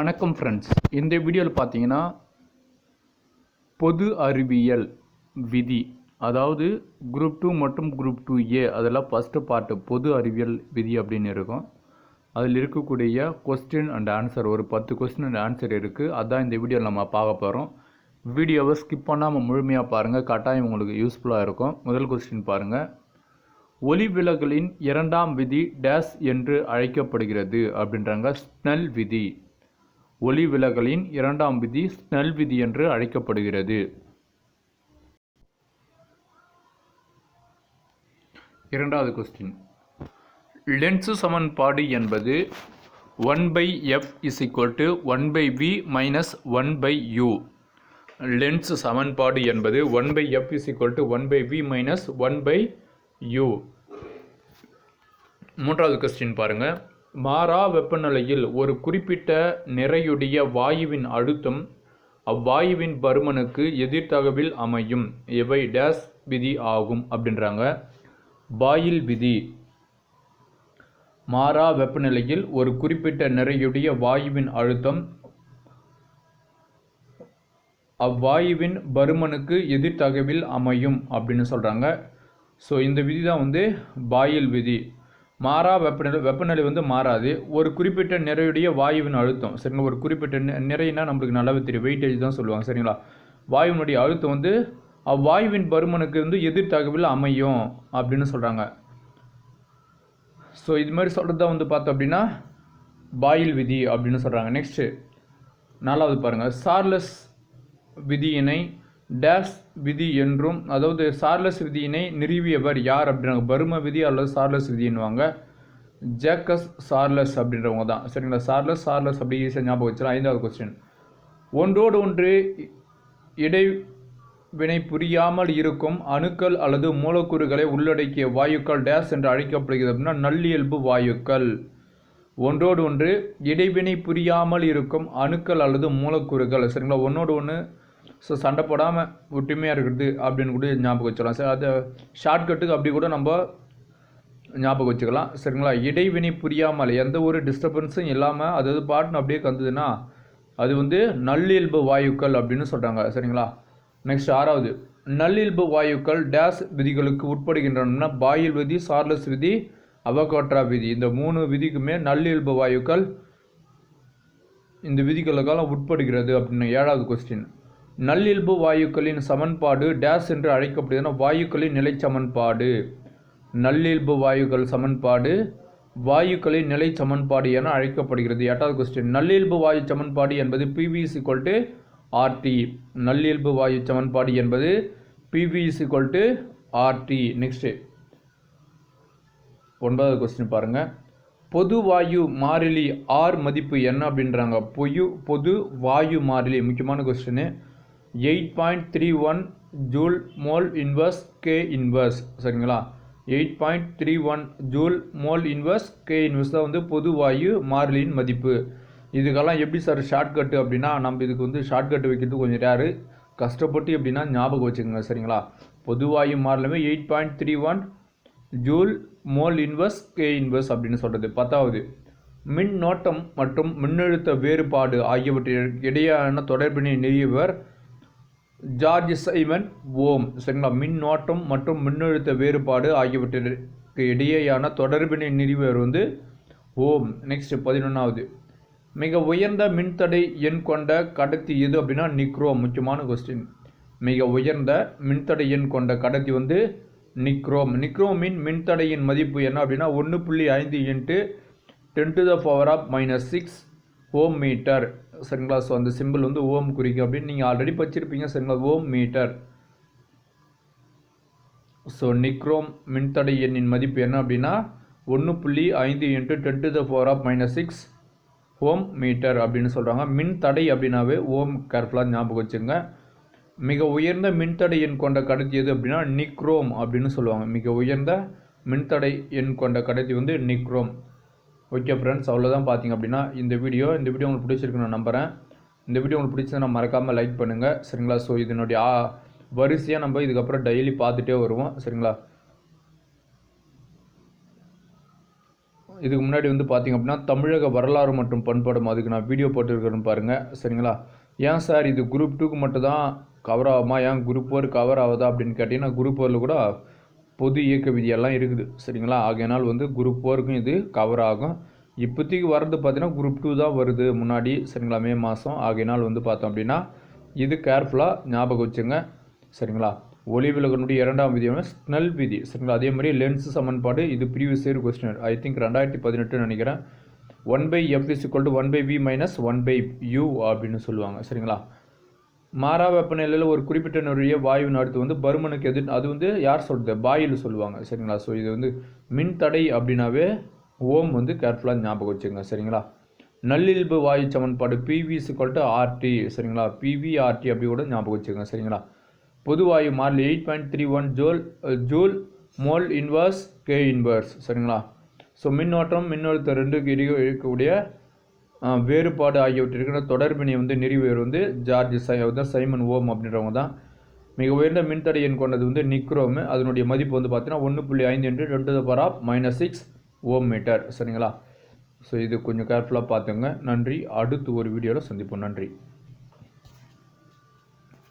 வணக்கம் ஃப்ரெண்ட்ஸ் இந்த வீடியோவில் பார்த்தீங்கன்னா பொது அறிவியல் விதி அதாவது குரூப் டூ மற்றும் குரூப் டூ ஏ அதெல்லாம் ஃபஸ்ட்டு பார்ட்டு பொது அறிவியல் விதி அப்படின்னு இருக்கும். அதில் இருக்கக்கூடிய கொஸ்டின் அண்ட் ஆன்சர் ஒரு பத்து கொஸ்டின் அண்ட் ஆன்சர் இருக்குது அதான் இந்த வீடியோவில் நம்ம பார்க்க போகிறோம் வீடியோவை ஸ்கிப் பண்ணாமல் முழுமையாக பாருங்கள் கட்டாயம் உங்களுக்கு யூஸ்ஃபுல்லாக இருக்கும். முதல் கொஸ்டின் பாருங்கள் ஒளி விலகலின் இரண்டாம் விதி டேஸ் என்று அழைக்கப்படுகிறது அப்படின்றாங்க. ஸ்னெல் விதி. ஒளி விலகலின் இரண்டாம் விதி ஸ்னெல் விதி என்று அழைக்கப்படுகிறது. இரண்டாவது கொஸ்டின் லென்ஸு சமன்பாடு என்பது one by f is equal to one by v minus one by u lens சமன்பாடு என்பது one by f is equal to one by v minus one by u மூன்றாவது கொஸ்டின் பாருங்கள் மாறா வெப்பநிலையில் ஒரு குறிப்பிட்ட நிறையுடைய வாயுவின் அழுத்தம் அவ்வாயுவின் பருமனுக்கு எதிர்த்தகவில் அமையும். இவை டேஸ் விதி ஆகும் அப்படின்றாங்க. பாயில் விதி. மாறா வெப்பநிலையில் ஒரு குறிப்பிட்ட நிறையுடைய வாயுவின் அழுத்தம் அவ்வாயுவின் பருமனுக்கு எதிர்த்தகவில் அமையும் அப்படின்னு சொல்கிறாங்க ஸோ இந்த விதி தான் வந்து பாயில் விதி. மாறா வெப்பநிலை வெப்பநிலை வந்து மாறாது. ஒரு குறிப்பிட்ட நிறையுடைய வாயுவின் அழுத்தம். சரிங்களா? ஒரு குறிப்பிட்ட நி- நிறைனா நம்மளுக்கு நல்லாவே தெரியும். வெயிட்டேஜ் தான் சொல்லுவாங்க. சரிங்களா? வாயுவினுடைய அழுத்தம் வந்து அவ்வாயுவின் பருமனுக்கு வந்து எதிர் தகவல் அமையும் அப்படின்னு சொல்கிறாங்க ஸோ இது மாதிரி சொல்கிறது தான் வந்து பார்த்தோம் அப்படின்னா பாயில் விதி அப்படின்னு சொல்கிறாங்க நெக்ஸ்ட்டு நாலாவது பாருங்கள் சார்லஸ் விதியினை டேஸ் விதி என்றும் அதாவது சார்லஸ் விதியினை நிறுவியவர் யார் அப்படின்றாங்க. பரும விதி அல்லது சார்லஸ் விதின்னுவாங்க. ஜேக்கஸ் சார்லஸ் அப்படின்றவங்க தான். சரிங்களா? சார்லஸ் சார்லஸ் அப்படி ஈஸியாக ஞாபகம் வச்சிடலாம் ஐந்தாவது கொஸ்டின் ஒன்றோடு ஒன்று இடைவினை புரியாமல் இருக்கும் அணுக்கள் அல்லது மூலக்கூறுகளை உள்ளடக்கிய வாயுக்கள் டேஸ் என்று அழைக்கப்படுகிறது அப்படின்னா நல்லியல்பு வாயுக்கள். ஒன்றோடு ஒன்று இடைவினை புரியாமல் இருக்கும் அணுக்கள் அல்லது மூலக்கூறுகள். சரிங்களா? ஒன்றோடு ஒன்று ஸோ சண்டை போடாமல் ஒற்றுமையாக இருக்கிறது அப்படின்னு கூட ஞாபகம் வச்சுக்கலாம். சார் அதை ஷார்ட்கட்டுக்கு அப்படி கூட நம்ம ஞாபகம் வச்சுக்கலாம். சரிங்களா? இடைவினை புரியாமல் எந்த ஒரு டிஸ்டர்பன்ஸும் இல்லாமல் அது அது பாட்டுன்னு அப்படியே கந்ததுன்னா அது வந்து நல்லியல்பு வாயுக்கள் அப்படின்னு சொல்கிறாங்க சரிங்களா? நெக்ஸ்ட் ஆறாவது. நல்லியல்பு வாயுக்கள் டேஸ் விதிகளுக்கு உட்படுகின்றன. பாயில் விதி சார்லஸ் விதி அவகோட்ரா விதி. இந்த மூணு விதிக்குமே நல்லியல்பு வாயுக்கள் இந்த விதிகளுக்கெல்லாம் உட்படுகிறது அப்படின்னு ஏழாவது கொஸ்டின் நல்லியல்பு வாயுக்களின் சமன்பாடு டேஸ் என்று அழைக்கப்படுகிறது வாயுக்களின் நிலை சமன்பாடு நல்லியல்பு வாயுக்கள் சமன்பாடு வாயுக்களின் நிலை சமன்பாடு என அழைக்கப்படுகிறது. எட்டாவது கொஸ்டின் நல்லியல்பு வாயு சமன்பாடு என்பது P V is to R T நல்லியல்பு வாயு சமன்பாடு என்பது PV is is to RT next ஒன்பதாவது கொஸ்டின் பாருங்கள் பொது வாயு மாறிலி ஆர் மதிப்பு என்ன அப்படின்றாங்க. பொயு பொது வாயு மாறிலி. முக்கியமான கொஸ்டின்னு eight point three one joule mole inverse K inverse. சரிங்களா? Eight point three one joule mole inverse K inverse. தான் வந்து பொது வாயு மாறிலியின் மதிப்பு. இதுக்கெல்லாம் எப்படி சார் ஷார்ட்கட்டு அப்படின்னா நம்ம இதுக்கு வந்து ஷார்ட்கட் வைக்கிறது கொஞ்சம் ரேரு கஷ்டப்பட்டு எப்படின்னா ஞாபகம் வச்சுக்கோங்க சரிங்களா? பொதுவாயு மாறிலுமே eight point three one joule mole inverse K inverse அப்படின்னு சொல்கிறது பத்தாவது மின்னோட்டம் மற்றும் மின்னழுத்த வேறுபாடு ஆகியவற்றின் இடையேயான தொடர்பினை நிறுவியவர் ஜார்ஜ் சைமன் ஓம் சரிங்களா? மின்னோட்டம் மற்றும் மின்னழுத்த வேறுபாடு ஆகியவற்றிற்கு இடையேயான தொடர்பினை நிறுவர் வந்து ஓம் நெக்ஸ்ட் பதினொன்றாவது மிக உயர்ந்த மின்தடை எண் கொண்ட கடத்தி எது அப்படின்னா நிக்ரோம் முக்கியமான கொஸ்டின் மிக உயர்ந்த மின்தடை எண் கொண்ட கடத்தி வந்து நிக்ரோம் நிக்ரோமின் மின்தடையின் மதிப்பு என்ன அப்படின்னா ஒன்று புள்ளி ஐந்து into ten to the power of minus six ohm metre சரிங்களா ஸோ அந்த சிம்பிள் வந்து ஓம் குறிக்கும் அப்படின்னு நீங்கள் ஆல்ரெடி படிச்சிருப்பீங்க. சரிங்களா ஓம் மீட்டர் ஸோ நிக்ரோம் மின்தடை எண்ணின் மதிப்பு என்ன அப்படின்னா ஒன்று புள்ளி ஐந்து into ten to the power of minus six ohm metre அப்படின்னு சொல்கிறாங்க மின் தடை அப்படின்னாவே ஓம் கேர்ஃபுல்லாக ஞாபகம் வச்சுங்க மிக உயர்ந்த மின்தடை எண் கொண்ட கடத்தி எது அப்படின்னா நிக்ரோம் அப்படின்னு சொல்லுவாங்க. மிக உயர்ந்த மின்தடை எண் கொண்ட கடத்தி வந்து நிக்ரோம் ஓகே ஃப்ரெண்ட்ஸ் அவ்வளோதான் பார்த்தீங்க அப்படின்னா இந்த வீடியோ இந்த வீடியோ உங்களுக்கு பிடிச்சிருக்கு நான் நம்புகிறேன் இந்த வீடியோ உங்களுக்கு பிடிச்சதுன்னா மறக்காமல் லைக் பண்ணுங்கள் சரிங்களா? ஸோ இதனுடைய வரிசையாக நம்ம இதுக்கப்புறம் டெய்லி பார்த்துட்டே வருவோம். சரிங்களா? இதுக்கு முன்னாடி வந்து பார்த்தீங்க அப்படின்னா தமிழக வரலாறு மற்றும் பண்பாடும் அதுக்கு நான் வீடியோ போட்டிருக்கிறேன்னு பாருங்கள் சரிங்களா? ஏன் சார் இது குரூப் டூக்கு மட்டும் தான் கவர் ஆகுமா? ஏன் குரூப் ஃபோர் கவர் ஆகுதா அப்படின்னு கேட்டிங்கன்னா குரூப் ஃபோரில் கூட பொது இயக்க விதியெல்லாம் இருக்குது. சரிங்களா? ஆகையினால் வந்து குரூப் ஃபோருக்கும் இது கவர் ஆகும். இப்போதைக்கு வர்றது பார்த்தீங்கன்னா குரூப் டூ தான் வருது முன்னாடி. சரிங்களா? மே மாதம். ஆகையினால் வந்து பார்த்தோம் அப்படின்னா இது கேர்ஃபுல்லாக ஞாபகம் வச்சுங்க. சரிங்களா? ஒளி விலகனுடைய இரண்டாம் விதியான ஸ்னல் விதி. சரிங்களா? அதே மாதிரி லென்ஸ் சமன்பாடு இது previous year question I think ரெண்டாயிரத்தி பதினெட்டுன்னு நினைக்கிறேன். One by f is equal to one by v minus one by u அப்படின்னு சொல்லுவாங்க. சரிங்களா? மாறா வெப்பநிலையில் ஒரு குறிப்பிட்ட நிறைய வாயுவின் அடுத்து வந்து பருமனுக்கு எது அது வந்து யார் சொல்கிறது பாயில் சொல்லுவாங்க. சரிங்களா? ஸோ இது வந்து மின் தடை அப்படின்னாவே ஓம் வந்து கேர்ஃபுல்லாக ஞாபகம் வச்சுக்கோங்க. சரிங்களா? நல்லியல்பு வாயு சமன்பாடு பிவி சிக்கல்ட்டு ஆர்டி சரிங்களா? பிவி ஆர்டி அப்படி கூட ஞாபகம் வச்சுக்கோங்க. சரிங்களா? பொது வாயு மாறிலி eight point three one joule joule mole inverse K inverse சரிங்களா? ஸோ மின்னோட்டம் மின்னழுத்தம் ரெண்டுக்கு இடையே இருக்கக்கூடிய வேறுபாடு ஆகியவற்றிற்கான தொடர்பினை வந்து நிறுவியவர் வந்து ஜார்ஜ் சை தான் சைமன் ஓம் அப்படின்றவங்க தான். மிக உயர்ந்த மின்தடை எண் கொண்டது வந்து நிக்ரோம். அதனுடைய மதிப்பு வந்து பார்த்தீங்கன்னா ஒன்று புள்ளி ஐந்து என்று ரெண்டு power of minus six ohm metre. சரிங்களா? ஸோ இது கொஞ்சம் கேர்ஃபுல்லாக பார்த்துங்க நன்றி. அடுத்து ஒரு வீடியோவில் சந்திப்போம். நன்றி.